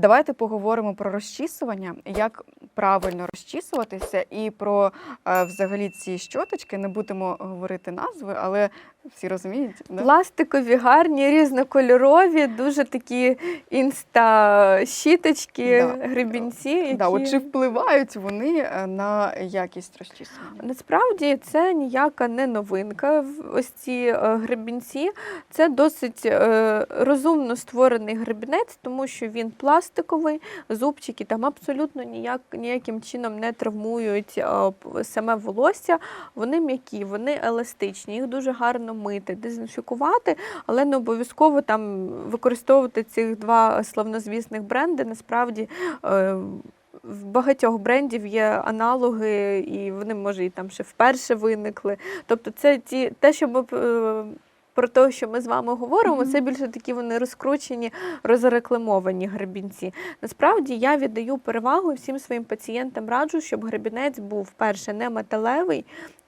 Давайте поговоримо про розчісування, як правильно розчісуватися, і про е, взагалі ці щоточки. Не будемо говорити назви, але всі розуміють. Да? Пластикові, гарні, різнокольорові, дуже такі інста-щіточки, Да. гребінці. Які... Да, от чи впливають вони е, на якість розчісування? Насправді це ніяка не новинка. Ось ці е, гребінці. Це досить розумно створений гребінець, тому що він пластиковий, зубчики там абсолютно ніяк, ніяким чином не травмують е, саме волосся. Вони м'які, вони еластичні, їх дуже гарно мити, дезінфікувати, але не обов'язково там використовувати цих два славнозвісних бренди. Насправді. е, в багатьох брендів є аналоги, і вони може і там ще вперше виникли. Тобто, це ті те, що ми е, про те, що ми з вами говоримо, це більше такі вони розкручені, розрекламовані гребінці. Насправді я віддаю перевагу всім своїм пацієнтам раджу, щоб гребінець був перше не металевий,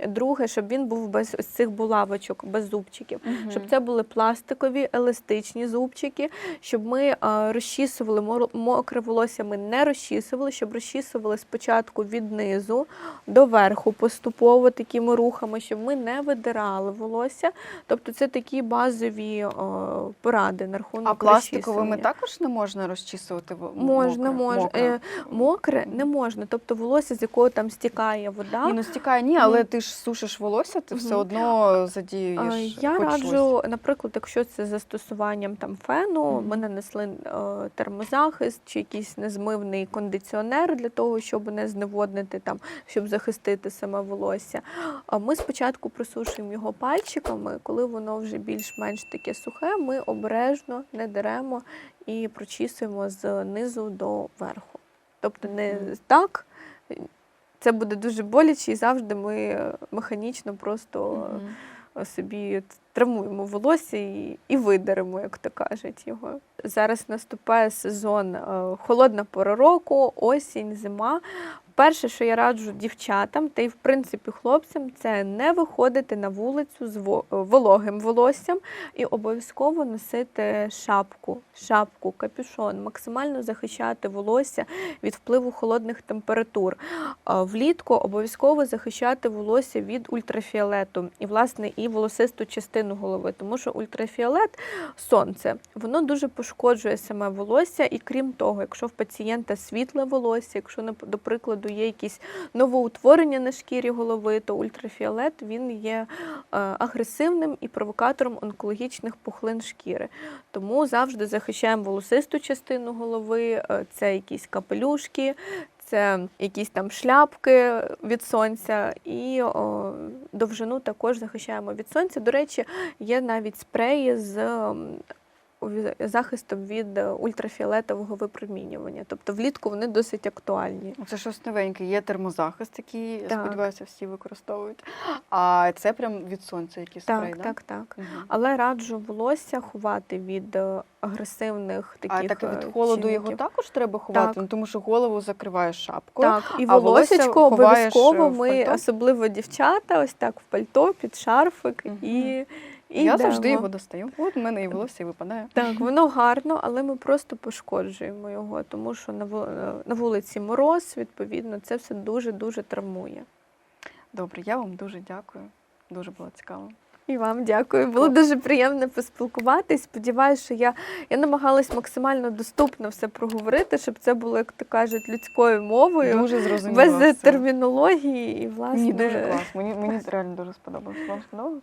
друге, щоб він був без ось цих булавочок, без зубчиків. Щоб це були пластикові, еластичні зубчики, щоб ми е, розчісували мокре волосся, ми не розчісували, щоб розчісували спочатку від низу до верху поступово такими рухами, щоб ми не видирали волосся. Тобто це такі базові е, поради на рахунок А пластиковими також не можна розчісувати Можна, можна. Мокре. Е, Мокре не можна, тобто волосся, з якого там стікає вода. Ні, ну стікає, ні, але ти ж сушиш волосся, ти все одно Е, задіюєш. Я хоч раджу, щось. наприклад, якщо це застосуванням там фену, Мгм. ми нанесли е, термозахист чи якийсь незмивний кондиціонер для того, щоб не зневоднити там, щоб захистити саме волосся. Ми спочатку просушуємо його пальчиками, коли воно вже більш-менш таке сухе, ми обережно не деремо і прочісуємо з низу до верху. Тобто не так. Це буде дуже боляче, і завжди ми механічно просто собі травмуємо волосся і, і видеремо, як то кажуть його. Зараз наступає сезон е, холодна пора року, осінь, зима. Перше, що я раджу дівчатам, та й в принципі хлопцям, це не виходити на вулицю з вологим волоссям і обов'язково носити шапку, шапку, капюшон, максимально захищати волосся від впливу холодних температур. Влітку обов'язково захищати волосся від ультрафіолету і, власне, і волосисту частину голови, тому що ультрафіолет, сонце, воно дуже пошкоджує саме волосся. І крім того, якщо в пацієнта світле волосся, якщо, до прикладу, є якісь новоутворення на шкірі голови, то ультрафіолет він є е, агресивним і провокатором онкологічних пухлин шкіри. Тому завжди захищаємо волосисту частину голови, е, це якісь капелюшки, це якісь там шляпки від сонця, і о, довжину також захищаємо від сонця. До речі, є навіть спреї з захистом від е, ультрафіолетового випромінювання. Тобто влітку вони досить актуальні. Це щось новеньке. Є термозахист, який, Так. сподіваюся, всі використовують. А це прям від сонця якийсь Так, да? так, так. Угу. Але раджу волосся ховати від е, агресивних таких А так е, від холоду його також треба ховати, Так. ну, тому що голову закриваєш шапкою. Так, і а волосечко е, обов'язково ми, особливо дівчата, ось так в пальто, під шарфик Мгм. і, і Я завжди його достаю. От в мене і волосся випадає. Так, воно гарно, але ми просто пошкоджуємо його, тому що е, на вулиці мороз, відповідно, це все дуже-дуже травмує. Добре, я вам дуже дякую. Дуже було цікаво. І вам дякую. Було дуже приємно поспілкуватись. Сподіваюся, що я, я намагалась максимально доступно все проговорити, щоб це було, як то кажуть, людською мовою, Дуже зрозуміло. без все. термінології і власне. Мені дуже клас. Мені, мені реально дуже сподобалось. Вам сподобалось?